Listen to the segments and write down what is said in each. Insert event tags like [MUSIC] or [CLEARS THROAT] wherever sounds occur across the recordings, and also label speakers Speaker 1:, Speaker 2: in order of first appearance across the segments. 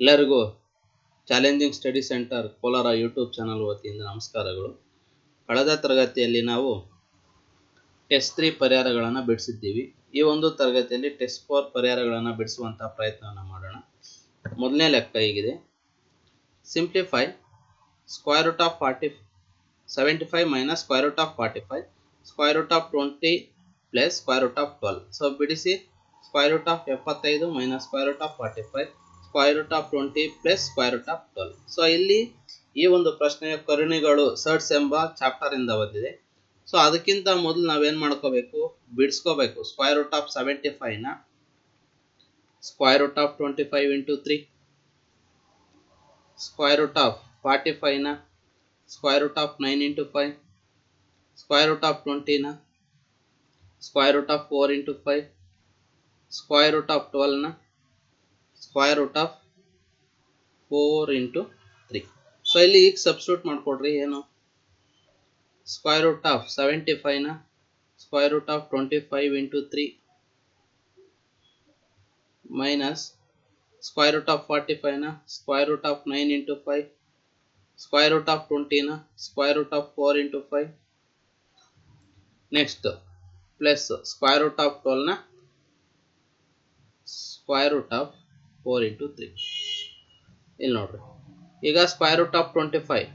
Speaker 1: ಎಲ್ಲರಿಗೂ challenging study centre Kolar YouTube channel ವತಿಯಿಂದ ನಮಸ್ಕಾರಗಳು ಕಳೆದ ತರಗತಿಯಲ್ಲಿ ನಾವು ಟೆಸ್ಟ್ ತ್ರೀ ಪರಿಹಾರಗಳನ್ನು ಬಿಡಿಸಿದ್ದೀವಿ ಈ ಒಂದು ತರಗತಿಯಲ್ಲಿ ಟೆಸ್ಟ್ ಫೋರ್ ಪರಿಹಾರಗಳನ್ನು ಬಿಡಿಸುವಂತಹ ಪ್ರಯತ್ನವನ್ನು ಮಾಡೋಣ ಮೊದಲನೇ ಲೆಕ್ಕ ಹೀಗಿದೆ simplify square root of forty seventy five minus square root of forty five square root of twenty plus square root of twelve so ಬಿಡಿಸಿ ಸ್ಕ್ವೈರ್ ರೂಟ್ ಆಫ್ ಎಪ್ಪತ್ತೈದು minus square root of forty five square root of twenty plus square root of twelve so ಇಲ್ಲಿ ಈ ಒಂದು ಪ್ರಶ್ನೆಯ ಕರುಣಿಗಳು surds ಎಂಬ chapter ಇಂದ ಬಂದಿದೆ so ಅದಕ್ಕಿಂತ ಮೊದಲು ನಾವೇನು ಮಾಡ್ಕೋಬೇಕು ಬಿಡಿಸ್ಕೋಬೇಕು square root of seventy ಫೈವ್ನ square root of twenty five into three square root of forty ಫೈವ್ನ square root of nine into five square root of ಟ್ವೆಂಟಿನ square root of four into five square root of ಟ್ವೆಲ್ವ್ನ square root of four into three so ಇಲ್ಲಿ ಈಗ substitute ಮಾಡಿಕೊಡ್ರಿ ಏನು square root of seventy ಫೈವ್ನ square root of twenty five into three minus square root of forty ಫೈವ್ನ square root of nine into five square root of ಟ್ವೆಂಟಿನ square root of four into five next plus square root of ಟ್ವೆಲ್ನ square root of four into three ಇಲ್ಲಿ ನೋಡ್ರಿ ಈಗ square root of twenty five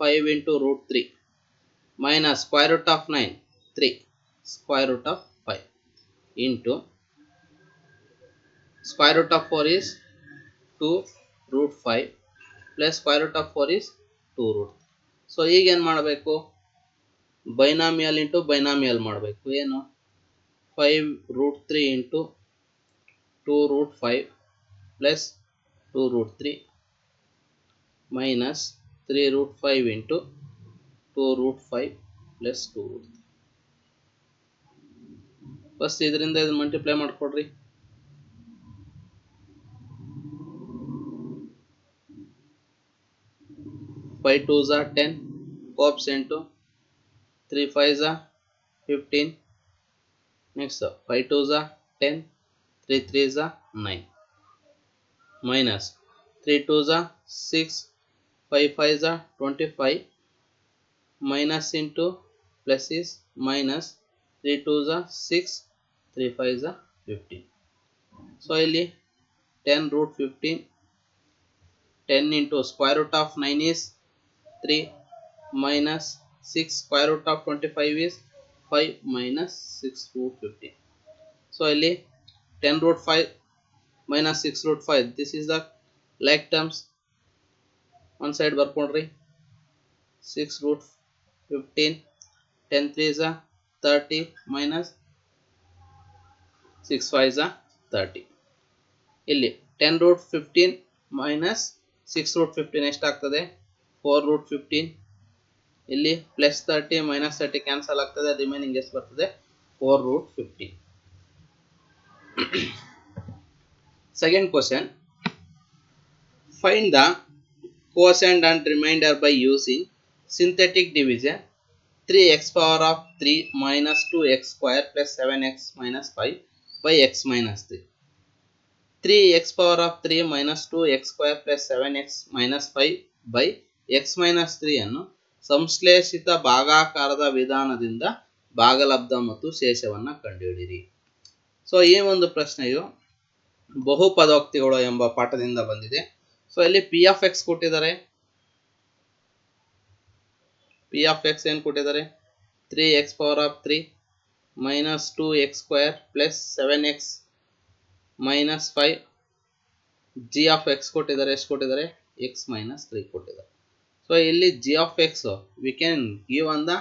Speaker 1: five into root three minus square root of nine three square root of five into square root of four is two root five plus square root of four is two root so ಈಗ ಏನು ಮಾಡಬೇಕು binomial into binomial ಮಾಡಬೇಕು ಏನು five root three into two root five plus two root three minus three root five into two root five plus two root three first ಇದರಿಂದ ಇದು multiply ಮಾಡಿಕೊಡ್ರಿ five two ಝಾ ten ಕೋಪ್ಸ್ into three five ಝಾ fifteen next five two ಝಾ ten three three ಝಾ nine minus three two जा six five five जा twenty five minus into plus minus three to जा सिक्स थ्री फाइव जा fifteen so इली ten root fifteen ten into square root of nine is three minus six square root of twenty five is five minus six root fifteen so इले ten root five minus 6 root 5 this is the like terms one side work on 6 root 15 10 3 is a 30 minus 6 5 is a 30 Illi, 10 root 15 minus 6 root 15 is 4 root 15 Illi, plus 30 minus 30 cancel remaining is 4 root 15 Second question find the quotient and remainder by using synthetic division 3x power of 3 minus 2x square plus 7x minus 5 by x minus 3. 3x power of 3 minus 2x square plus 7x minus 5 by x minus 3 ಅನ್ನು ಸಂಶ್ಲೇಷಿತ ಭಾಗಾಕಾರದ ವಿಧಾನದಿಂದ ಭಾಗಲಬ್ಧ ಮತ್ತು ಶೇಷವನ್ನು ಕಂಡುಹಿಡಿಯಿರಿ so ಈ ಒಂದು ಪ್ರಶ್ನೆಯು ಬಹುಪದೋಕ್ತಿಗಳು ಎಂಬ ಪಾಠದಿಂದ ಬಂದಿದೆ ಸೊ ಇಲ್ಲಿ ಪಿ ಆಫ್ ಎಕ್ಸ್ ಕೊಟ್ಟಿದ್ದಾರೆ ಪಿ ಆಫ್ ಎಕ್ಸ್ ಏನು ಕೊಟ್ಟಿದ್ದಾರೆ three X power of three minus two X square plus seven X minus five G of X ಕೊಟ್ಟಿದ್ದಾರೆ ಎಷ್ಟು ಕೊಟ್ಟಿದ್ದಾರೆ ಎಕ್ಸ್ ಮೈನಸ್ ತ್ರೀ ಕೊಟ್ಟಿದ್ದಾರೆ ಸೊ ಇಲ್ಲಿ G of X we can give on the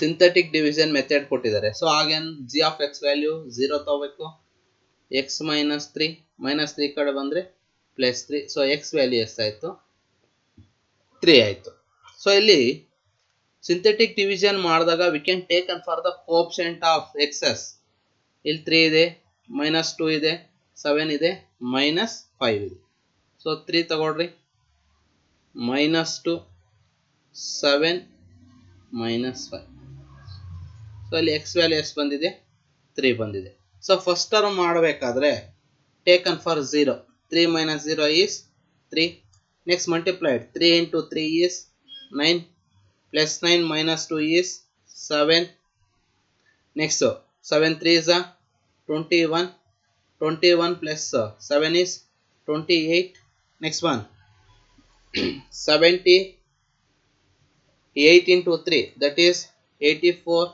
Speaker 1: synthetic division method ಕೊಟ್ಟಿದ್ದಾರೆ so again G of X value zero ತಗೋಬೇಕು X minus three minus three ಕಡೆ ಬಂದರೆ plus three so X value ಎಷ್ಟಾಯಿತು three ಆಯಿತು so ಇಲ್ಲಿ synthetic division ಮಾಡಿದಾಗ we can take on for the coefficient of X's ಇಲ್ಲಿ three ಇದೆ minus two ಇದೆ ಸೆವೆನ್ ಇದೆ ಮೈನಸ್ ಫೈವ್ ಇದೆ ಸೊ ತ್ರೀ ತಗೊಳ್ರಿ minus two seven minus five so ಇಲ್ಲಿ ಎಕ್ಸ್ ವ್ಯಾಲ್ಯೂ ಎಷ್ಟು ಬಂದಿದೆ ತ್ರೀ ಬಂದಿದೆ So first term madbekadre taken for 0. 3 minus 0 is 3. Next multiplied 3 into 3 is 9 plus 9 minus 2 is 7. Next 7 3 is 21. 21 plus uh, 7 is 28. Next one [CLEARS THROAT] 78 into 3, that is 84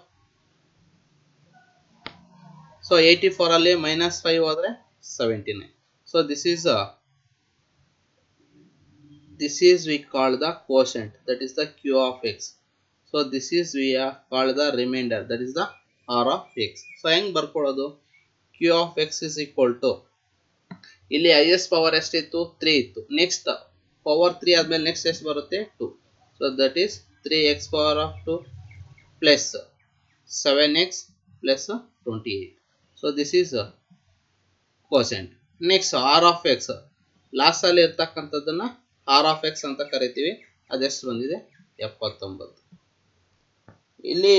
Speaker 1: so eighty four ಅಲ್ಲಿ minus five ಹೋದ್ರೆ seventy nine so this is this is we call the quotient that is the Q of X so this is we call the remainder that is the R of X so ಹೆಂಗ್ ಬರ್ಕೊಳ್ಳೋದು Q of X is equal to ಇಲ್ಲಿ highest power ಎಷ್ಟಿತ್ತು three ಇತ್ತು next power three ಆದ್ಮೇಲೆ next ಎಷ್ಟು ಬರುತ್ತೆ two so that is three X power of two plus seven X plus twenty so this is quotient next R of X ಲಾಸ್ಟಲ್ಲಿ ಇರ್ತಕ್ಕಂಥದ್ದನ್ನು R of X ಅಂತ ಕರಿತೀವಿ ಅದೆಷ್ಟು ಬಂದಿದೆ ಎಪ್ಪತ್ತೊಂಬತ್ತು ಇಲ್ಲಿ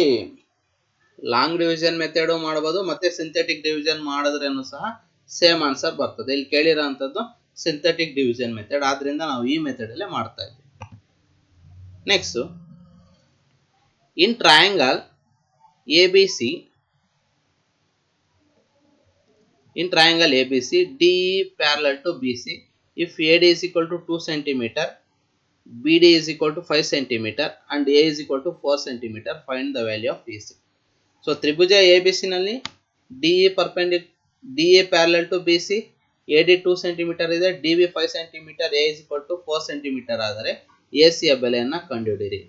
Speaker 1: ಲಾಂಗ್ ಡಿವಿಷನ್ ಮೆಥಡು ಮಾಡ್ಬೋದು ಮತ್ತೆ ಸಿಂಥೆಟಿಕ್ ಡಿವಿಷನ್ ಮಾಡಿದ್ರೇನು ಸಹ ಸೇಮ್ ಆನ್ಸರ್ ಬರ್ತದೆ ಇಲ್ಲಿ ಕೇಳಿರೋ ಅಂಥದ್ದು ಸಿಂಥೆಟಿಕ್ ಡಿವಿಷನ್ ಮೆಥಡ್ ಆದ್ರಿಂದ ನಾವು ಈ ಮೆಥಡಲ್ಲೇ ಮಾಡ್ತಾ ಇದ್ದೀವಿ next in triangle A B C in triangle A B C DE parallel to B C if A D is equal to two centimetre B D is equal to five centimetre and is equal to four centimetre find the value of A C so Tribhuja A B ಸಿನಲ್ಲಿ ನಲ್ಲಿ E ಪರ್ಪೆಂಡಿ D A parallel to B C A D two centimetre ಇದೆ D B five centimetre A is equal to four centimetre ಆದರೆ ಸಿಯ ಬೆಲೆಯನ್ನು ಕಂಡುಹಿಡಿರಿ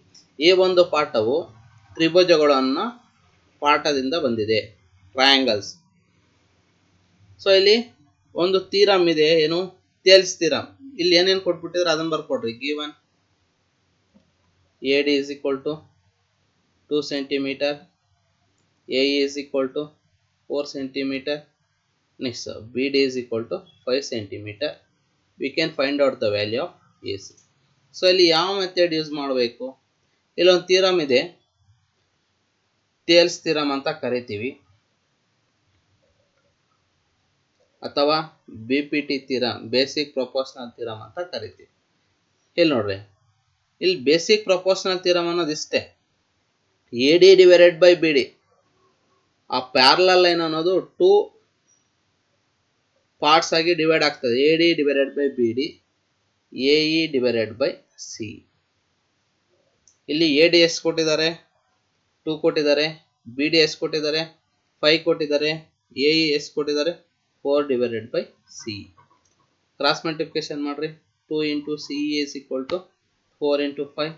Speaker 1: ಈ ಒಂದು ಪಾಠವು ತ್ರಿಭುಜಗಳನ್ನು ಪಾಠದಿಂದ ಬಂದಿದೆ ಟ್ರಯಾಂಗಲ್ಸ್ ಸೊ ಇಲ್ಲಿ ಒಂದು ತೀರಮ್ ಇದೆ ಏನು ತೇಲ್ಸ್ ತೀರಮ್ ಇಲ್ಲಿ ಏನೇನು ಕೊಟ್ಬಿಟ್ಟಿದ್ರೆ ಅದನ್ನ ಬರ್ಕೊಡ್ರಿ given A D is equal to two centimetre A is equal to four centimetre next B D is equal to five centimetre we can find out the value of A C so ಇಲ್ಲಿ ಯಾವ method use ಮಾಡಬೇಕು ಇಲ್ಲೊಂದು theorem ಇದೆ Thales theorem ಅಂತ ಕರಿತೀವಿ ಅಥವಾ B P T theorem basic proportional theorem ಅಂತ ಕರಿತೀವಿ e ಇಲ್ಲಿ ನೋಡ್ರಿ ಇಲ್ಲಿ ಬೇಸಿಕ್ ಪ್ರೊಪೋರ್ಷನಲ್ ಥಿರಮ್ ಅನ್ನೋದು ಇಷ್ಟೇ A D divided by B D ಆ ಪ್ಯಾರಲಲ್ ಲೈನ್ ಅನ್ನೋದು ಟೂ ಪಾರ್ಟ್ಸ್ ಆಗಿ ಡಿವೈಡ್ ಆಗ್ತದೆ A D divided by B D A E divided by C ಇಲ್ಲಿ ಎ ಡಿ ಎಸ್ ಕೊಟ್ಟಿದ್ದಾರೆ ಟೂ ಕೊಟ್ಟಿದ್ದಾರೆ ಬಿ ಡಿ ಎಸ್ ಕೊಟ್ಟಿದ್ದಾರೆ ಫೈವ್ ಕೊಟ್ಟಿದ್ದಾರೆ ಎ ಇ ಎಸ್ ಕೊಟ್ಟಿದ್ದಾರೆ four divided by C cross multiplication ಮಾಡಿರಿ two into C is equal to four into five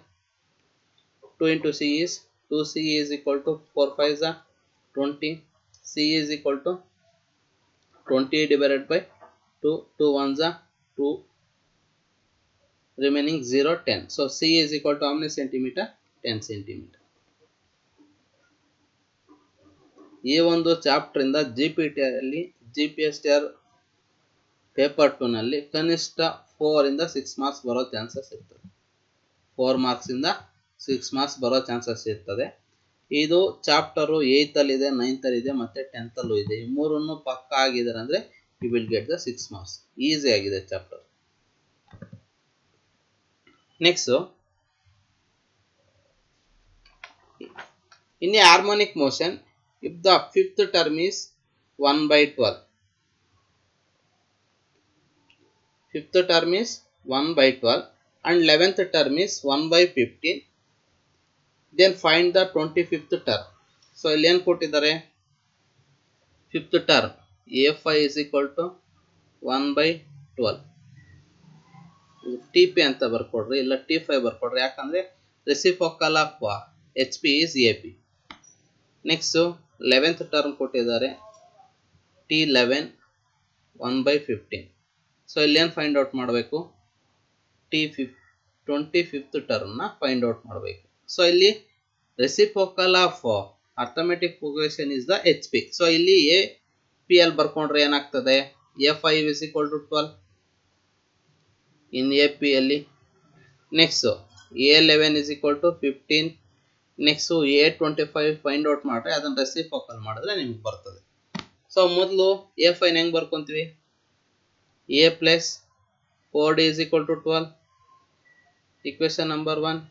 Speaker 1: two into C is two C is equal to four twenty C twenty divided by to two one Jha two remaining 0 10 so c is equal 10 centimetre ಈ ಒಂದು chapter ಇಂದ G P T ಅಲ್ಲಿ G P S T R paper ಟೂನಲ್ಲಿ ಕನಿಷ್ಠ ಫೋರಿಂದ six marks ಬರೋ chances ಇರ್ತದೆ four ಮಾರ್ಕ್ಸಿಂದ six marks ಬರೋ ಚಾನ್ಸಸ್ ಇರ್ತದೆ ಇದು ಚಾಪ್ಟರು ನೈನ್ತಲ್ಲಿ ಇದೆ ಮತ್ತು ಟೆಂತಲ್ಲೂ ಇದೆ ಈ ಮೂರನ್ನು ಪಕ್ಕ ಆಗಿದ್ದಾರೆ ಅಂದರೆ you will get the six marks easy ಆಗಿದೆ ಚಾಪ್ಟರ್ ನೆಕ್ಸ್ಟು ಇನ್ನೇ harmonic motion if the fifth term is one by twelve fifth term one by by 12 eleventh 11th term is 1 by 15 then find the 25th term so ಇಲ್ಲಿ ಏನು ಕೊಟ್ಟಿದ್ದಾರೆ fifth term A five is equal to one by twelve T P ಅಂತ ಬರ್ಕೊಡ್ರಿ ಇಲ್ಲ T five ಬರ್ಕೊಡ್ರಿ ಯಾಕಂದರೆ reciprocal of H P is A P next eleventh term ಕೊಟ್ಟಿದ್ದಾರೆ T eleven one by fifteen so ಇಲ್ಲೇನು ಫೈಂಡ್ ಔಟ್ ಮಾಡಬೇಕು T ಫಿಫ್ twenty fifth ಟರ್ಮ್ನ find out ಮಾಡಬೇಕು ಸೊ ಇಲ್ಲಿ reciprocal of arithmetic progression is the H P so ಇಲ್ಲಿ A P L ಬರ್ಕೊಂಡ್ರೆ ಏನಾಗ್ತದೆ A five is equal to twelve in A P ಅಲ್ಲಿ next A eleven is equal to fifteen next A twenty five find out ಮಾಡ್ರೆ ಅದನ್ನು ರೆಸಿಪೋಕಲ್ ಮಾಡಿದ್ರೆ ನಿಮ್ಗೆ ಬರ್ತದೆ so ಮೊದಲು ಎ ಫೈನ್ ಹೆಂಗೆ ಬರ್ಕೊಂತೀವಿ a plus 4d is equal to 12 equation number 1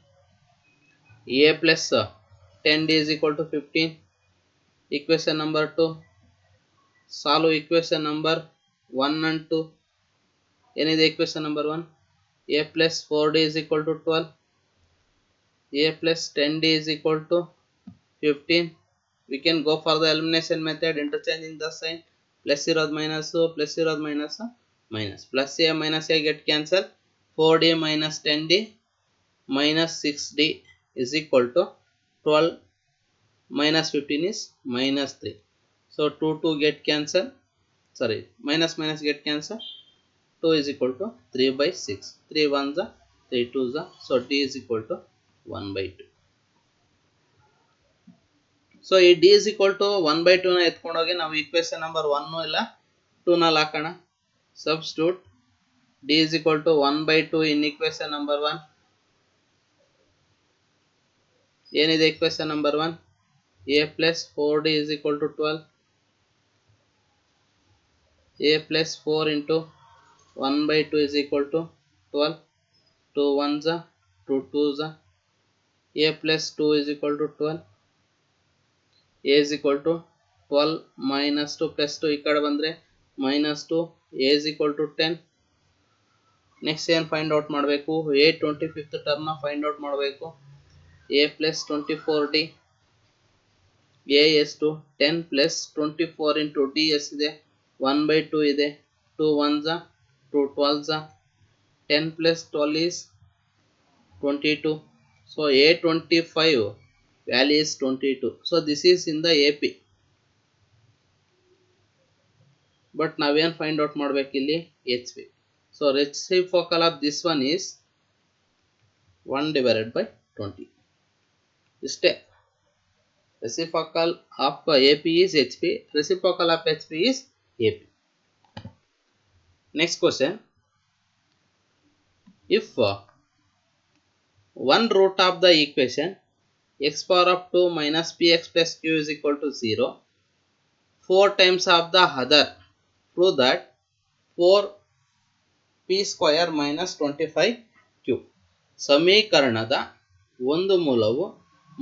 Speaker 1: a plus 10d is equal to 15 equation number 2 solve equation number 1 and 2 any the equation number 1 a plus 4d is equal to 12 a plus 10d is equal to 15 we can go for the elimination method interchanging the sign 0 minus zero. 0 minus zero. minus plus a minus a get cancelled 4d minus 10d minus 6d is equal to 12 minus 15 is minus 3 so 2 2 get cancelled sorry minus minus get cancelled 2 is equal to 3 by 6 3 1s are 3 2s are so d is equal to 1 by 2 so d so ಈ D is equal to one by ಟೂನ ಎತ್ಕೊಂಡೋಗಿ ನಾವು equation number one ಇಲ್ಲ ಟೂನಲ್ಲಿ ಹಾಕೋಣ Substitute d is equal to 1 by 2 in equation number 1. is equation number 1? a plus 4d is equal to 12. a plus 4 into 1 by 2 is equal to 12. 2 1s, 2 2s. a plus 2 is equal to 12. a is equal to 12 minus 2 plus 2 ಈ ಕಡೆ ಬಂದರೆ 2 A is equal to ten next ಏನು find out ಮಾಡಬೇಕು A twenty fifth ಟರ್ನ find out ಮಾಡಬೇಕು A plus twenty four D A ಎಷ್ಟು ten plus twenty four into D S ಇದೆ one by two ಇದೆ ಟೂ ಒನ್ ಝ two twelve ಝ ten plus twelve is twenty two so A twenty five value is twenty two so this is in the A P but ನಾವೇನು find out ಮಾಡ್ಬೇಕು ಇಲ್ಲಿ H P so reciprocal of this one is one divided by twenty ಇಷ್ಟೇ reciprocal of AP is HP, reciprocal of HP is AP. Next question. If uh, one root of the equation x power of 2 minus px plus q is equal to 0, 4 times of the other, prove that P square minus twenty five Q ಸಮೀಕರಣದ ಒಂದು ಮೂಲವು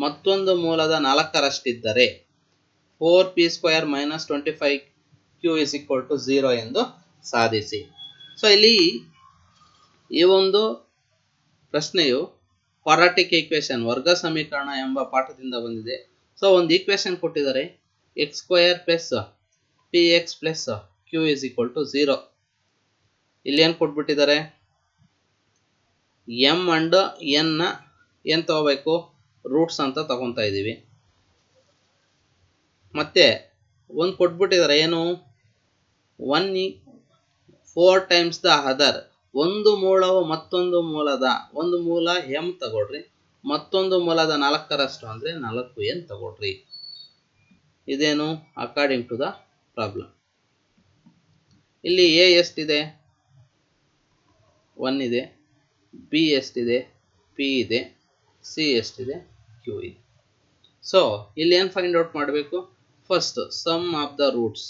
Speaker 1: ಮತ್ತೊಂದು ಮೂಲದ ನಾಲ್ಕರಷ್ಟಿದ್ದರೆ four P square minus twenty five Q is equal to zero ಎಂದು ಸಾಧಿಸಿ so ಇಲ್ಲಿ ಈ ಒಂದು ಪ್ರಶ್ನೆಯು ಪರಾಟಿಕ್ ಈಕ್ವೇಶನ್ ವರ್ಗ ಸಮೀಕರಣ ಎಂಬ ಪಾಠದಿಂದ ಬಂದಿದೆ ಸೊ ಒಂದು ಈಕ್ವೇಶನ್ ಕೊಟ್ಟಿದ್ದಾರೆ X square plus P X plus Q is equal to zero ಇಲ್ಲಿ ಏನು ಕೊಟ್ಬಿಟ್ಟಿದ್ದಾರೆ ಎಮ್ ಅಂಡ್ ಎನ್ನ ಏನು ತಗೋಬೇಕು ರೂಟ್ಸ್ ಅಂತ ತಗೊತಾ ಇದ್ದೀವಿ ಮತ್ತೆ ಒಂದು ಕೊಟ್ಬಿಟ್ಟಿದ್ದಾರೆ ಏನು one four times the other ಒಂದು ಮೂಲವು ಮತ್ತೊಂದು ಮೂಲದ ಒಂದು ಮೂಲ ಎಮ್ ತಗೊಳ್ರಿ ಮತ್ತೊಂದು ಮೂಲದ ನಾಲ್ಕರಷ್ಟು ಅಂದರೆ ನಾಲ್ಕು ಎನ್ ತಗೊಳ್ರಿ ಇದೇನು ಅಕಾರ್ಡಿಂಗ್ ಟು ದ ಪ್ರಾಬ್ಲಮ್ ಇಲ್ಲಿ ಎ ಎಷ್ಟಿದೆ ಒನ್ ಇದೆ ಬಿ ಎಷ್ಟಿದೆ ಪಿ ಇದೆ ಸಿ ಎಷ್ಟಿದೆ ಕ್ಯೂ ಇದೆ ಸೊ ಇಲ್ಲಿ ಏನು ಫೈಂಡ್ ಔಟ್ ಮಾಡಬೇಕು first sum of the roots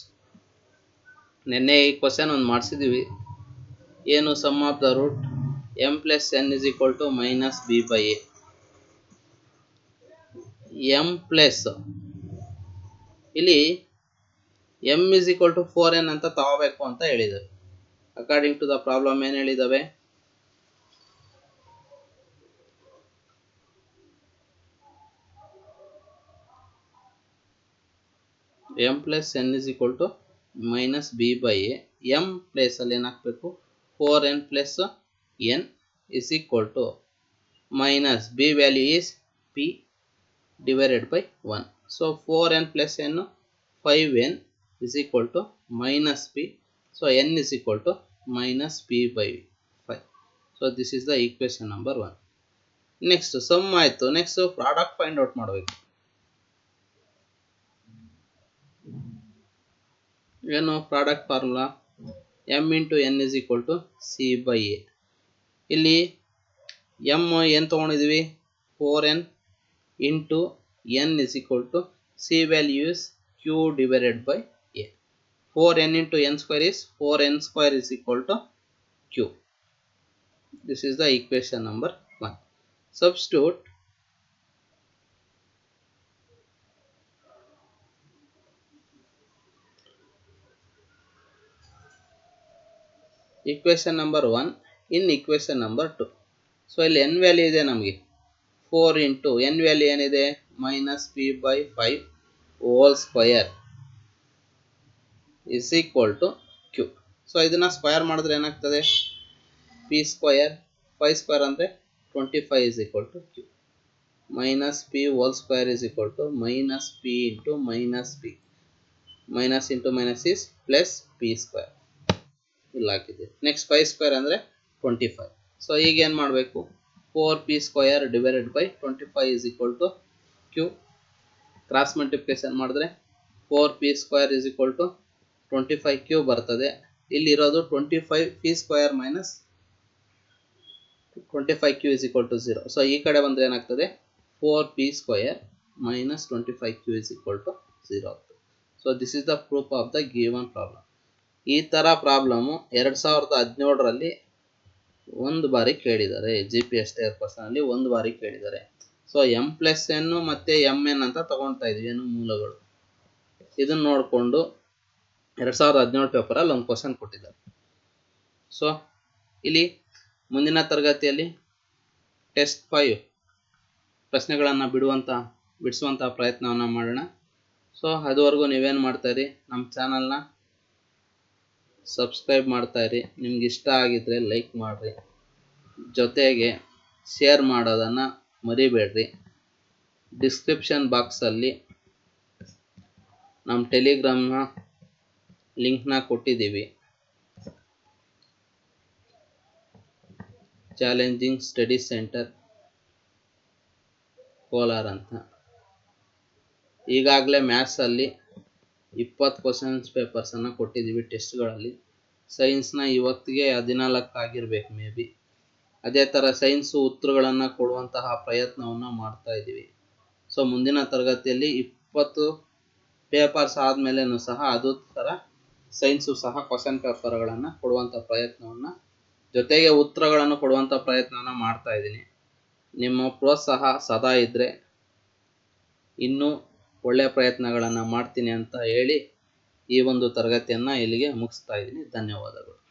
Speaker 1: ನಿನ್ನೆ ಈ ಕ್ವಶನ್ ಒಂದು ಮಾಡಿಸಿದೀವಿ ಏನು sum of the root M plus N is equal to minus B by A M plus ಇಲ್ಲಿ M is equal to four N ಅಂತ ತಗೋಬೇಕು ಅಂತ ಹೇಳಿದರು ಅಕಾರ್ಡಿಂಗ್ ಟು ದ ಪ್ರಾಬ್ಲಮ್ ಏನು ಹೇಳಿದಾವೆ M plus N is equal to minus B by A M ಪ್ಲೇಸಲ್ಲಿ ಏನಾಗಬೇಕು four N plus N is equal to minus B value is P divided by one so four N plus N five N is to minus minus so N is is equal to minus p by five so this is the equation number one next sum ಆಯಿತು next product find out ಮಾಡಬೇಕು ಏನು product formula M into N is equal to C by A ಇಲ್ಲಿ M ಏನು ತೊಗೊಂಡಿದ್ವಿ four N into N is equal to C values Q divided by A 4 n into n square is 4 n square is equal to q. This is the equation number 1. Substitute equation number 1 in equation number 2. So ಇಲ್ಲಿ N value ಇದೆ ನಮಗೆ four into N value ಏನಿದೆ minus P by five whole square is equal to Q so ಇದನ್ನ square ಮಾಡಿದ್ರೆ ಏನಾಗ್ತದೆ P square five square ಅಂದರೆ twenty five is equal to Q minus P whole square is equal to minus P into minus P minus into minus is plus P square ಇಲ್ಲ ಹಾಕಿದ್ದೀವಿ next five square ಅಂದರೆ twenty five so ಈಗ ಏನು ಮಾಡಬೇಕು four P square divided by twenty five is equal to Q cross multiplication ಮಾಡಿದ್ರೆ four P square is equal to twenty five Q ಬರ್ತದೆ ಇಲ್ಲಿರೋದು twenty five P square minus twenty five Q is equal to zero so ಈ ಕಡೆ ಬಂದರೆ ಏನಾಗ್ತದೆ four P square minus twenty five Q is equal to zero so this is the proof of the given problem ಈ ಥರ problem ಎರಡು ಸಾವಿರದ ಹದಿನೇಳರಲ್ಲಿ ಒಂದು ಬಾರಿ ಕೇಳಿದ್ದಾರೆ ಜಿ ಪಿ ಎಸ್ ಟೇರ್ ಪರ್ಸನಲ್ಲಿ ಒಂದು ಬಾರಿ ಕೇಳಿದ್ದಾರೆ ಸೊ ಎಮ್ ಪ್ಲಸ್ ಎನ್ನು ಮತ್ತು ಎಮ್ ಎನ್ ಅಂತ ತಗೊಳ್ತಾ ಇದ್ವಿ ಏನು ಮೂಲಗಳು ಇದನ್ನು ನೋಡಿಕೊಂಡು ಎರಡು ಸಾವಿರದ ಹದಿನೇಳು ಪೇಪರಲ್ಲಿ ಒಂದು ಕ್ವಶನ್ ಕೊಟ್ಟಿದ್ದಾರೆ ಸೊ ಇಲ್ಲಿ ಮುಂದಿನ ತರಗತಿಯಲ್ಲಿ ಟೆಸ್ಟ್ ಫೈವ್ ಪ್ರಶ್ನೆಗಳನ್ನು ಬಿಡುವಂಥ ಬಿಡಿಸುವಂಥ ಪ್ರಯತ್ನವನ್ನು ಮಾಡೋಣ ಸೊ ಅದುವರೆಗೂ ನೀವೇನು ಮಾಡ್ತಾಯಿರಿ ನಮ್ಮ ಚಾನಲ್ನ ಸಬ್ಸ್ಕ್ರೈಬ್ ಮಾಡ್ತಾಯಿರಿ ನಿಮ್ಗೆ ಇಷ್ಟ ಆಗಿದ್ರೆ ಲೈಕ್ ಮಾಡಿರಿ ಜೊತೆಗೆ ಶೇರ್ ಮಾಡೋದನ್ನು ಮರಿಬೇಡ್ರಿ ಡಿಸ್ಕ್ರಿಪ್ಷನ್ ಬಾಕ್ಸಲ್ಲಿ ನಮ್ಮ ಟೆಲಿಗ್ರಾಮ್ನ ಲಿಂಕ್ನ ಕೊಟ್ಟಿದ್ದೀವಿ ಚಾಲೆಂಜಿಂಗ್ ಸ್ಟಡಿ ಸೆಂಟರ್ ಕೋಲಾರ ಅಂತ ಈಗಾಗಲೇ ಮ್ಯಾಥ್ಸಲ್ಲಿ ಇಪ್ಪತ್ತು ಕ್ವಶನ್ಸ್ ಪೇಪರ್ಸನ್ನು ಕೊಟ್ಟಿದ್ದೀವಿ ಟೆಸ್ಟ್ಗಳಲ್ಲಿ ಸೈನ್ಸ್ನ ಇವತ್ತಿಗೆ ಹದಿನಾಲ್ಕು ಆಗಿರಬೇಕು ಮೇ ಬಿ ಅದೇ ಥರ ಸೈನ್ಸು ಉತ್ತರಗಳನ್ನು ಕೊಡುವಂತಹ ಪ್ರಯತ್ನವನ್ನು ಮಾಡ್ತಾ ಇದ್ದೀವಿ ಸೊ ಮುಂದಿನ ತರಗತಿಯಲ್ಲಿ ಇಪ್ಪತ್ತು ಪೇಪರ್ಸ್ ಆದಮೇಲೆ ಸಹ ಅದು ಥರ ಸೈನ್ಸು ಸಹ ಕ್ವಶನ್ ಪೇಪರ್ಗಳನ್ನು ಕೊಡುವಂಥ ಪ್ರಯತ್ನವನ್ನು ಜೊತೆಗೆ ಉತ್ತರಗಳನ್ನು ಕೊಡುವಂಥ ಪ್ರಯತ್ನವನ್ನು ಮಾಡ್ತಾ ಇದ್ದೀನಿ ನಿಮ್ಮ ಪ್ರೋತ್ಸಾಹ ಸದಾ ಇದ್ದರೆ ಇನ್ನೂ ಒಳ್ಳೆಯ ಪ್ರಯತ್ನಗಳನ್ನು ಮಾಡ್ತೀನಿ ಅಂತ ಹೇಳಿ ಈ ಒಂದು ತರಗತಿಯನ್ನು ಇಲ್ಲಿಗೆ ಮುಗಿಸ್ತಾ ಇದ್ದೀನಿ ಧನ್ಯವಾದಗಳು